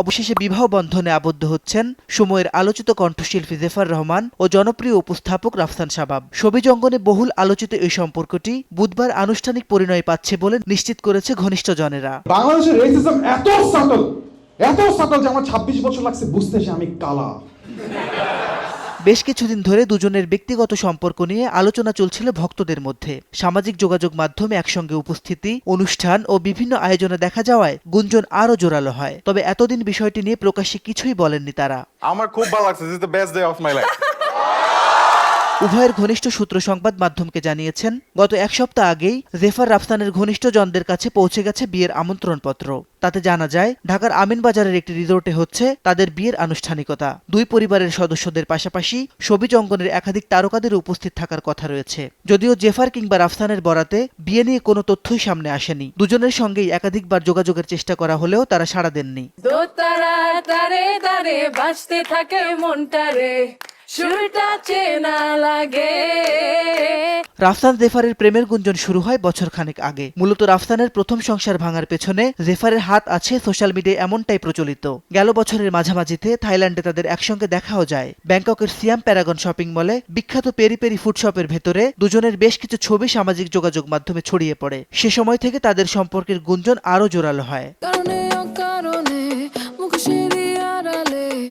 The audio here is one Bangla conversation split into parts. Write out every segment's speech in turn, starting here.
অবশেষে বিবাহ বন্ধনে আবদ্ধ হচ্ছেন সময়ের আলোচিত কণ্ঠশিল্পী জেফার রহমান ও জনপ্রিয় উপস্থাপক রাফসান শাবাব। ছবি জঙ্গনে বহুল আলোচিত এই সম্পর্কটি বুধবার আনুষ্ঠানিক পরিণয় পাচ্ছে বলে নিশ্চিত করেছে ঘনিষ্ঠজনেরা। বাংলাদেশের এত সাটল এত সাটল যে আমার ছাব্বিশ বছর লাগছে বুঝতে আমি কালা। বেশ কিছুদিন ধরে দুজনের ব্যক্তিগত সম্পর্ক নিয়ে আলোচনা চলছিল ভক্তদের মধ্যে। সামাজিক যোগাযোগ মাধ্যমে একসঙ্গে উপস্থিতি, অনুষ্ঠান ও বিভিন্ন আয়োজনে দেখা যাওয়ায় গুঞ্জন আরও জোরালো হয়। তবে এতদিন বিষয়টি নিয়ে প্রকাশ্যে কিছুই বলেননি তারা। আমার খুব ভালো লাগছে উভয়ের ঘনিষ্ঠ সূত্র সংবাদ মাধ্যমকে জানিয়েছেন, গত এক সপ্তাহ আগেই জেফার রাফসানের ঘনিষ্ঠ জনদের কাছে পৌঁছে গেছে বিয়ের আমন্ত্রণপত্র। তাতে জানা যায়, ঢাকার আমিনবাজারের একটি রিসোর্টে হচ্ছে তাদের বিয়ের আনুষ্ঠানিকতা। দুই পরিবারের সদস্যদের পাশাপাশি সবিজ অঙ্গনের একাধিক তারকাদের উপস্থিত থাকার কথা রয়েছে। যদিও জেফার কিংবা রাফসানের বরাতে বিয়ে নিয়ে কোনো তথ্যই সামনে আসেনি। দুজনের সঙ্গেই একাধিকবার যোগাযোগের চেষ্টা করা হলেও তারা সাড়া দেননি। তারে তারে বাঁচতে থাকে মনটারে। সুরটা চেনা লাগে। রাফসান জেফারের প্রেমের গুঞ্জন শুরু হয় বছর খানেক আগে। মূলত রাফসানের প্রথম সংসার ভাঙার পেছনে জেফারের হাত আছে সোশ্যাল মিডিয়ায় এমনটাই প্রচলিত। গেল বছরের মাঝামাঝিতে থাইল্যান্ডে তাদের একসঙ্গে দেখাও যায়। ব্যাংককের সিয়াম প্যারাগন শপিং মলে বিখ্যাত পেরি পেরি ফুডশপের ভেতরে দুজনের বেশ কিছু ছবি সামাজিক যোগাযোগ মাধ্যমে ছড়িয়ে পড়ে। সে সময় থেকে তাদের সম্পর্কের গুঞ্জন আরও জোরালো হয়। কারণে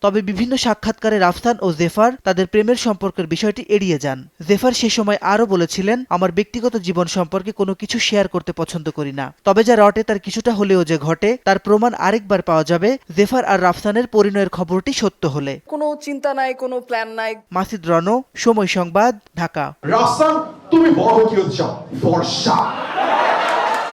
তবে বিভিন্ন সাক্ষাৎকারে রাফসান ও জেফার তাদের প্রেমের সম্পর্কের বিষয়টি এড়িয়ে যান। জেফার সে সময় আরও বলেছিলেন আমার ব্যক্তিগত জীবন সম্পর্কে কোনো কিছু শেয়ার করতে পছন্দ করি না। তবে যা রটে তার কিছুটা হলেও যে ঘটে তার প্রমাণ আরেকবার পাওয়া যাবে জেফার আর রাফসানের পরিণয়ের খবরটি সত্য হলে। কোনো চিন্তা নাই কোনো প্ল্যান নাই। মাসিদ রনো সময় সংবাদ ঢাকা। রাফসান তুমি বড় কি চাও ফর্সা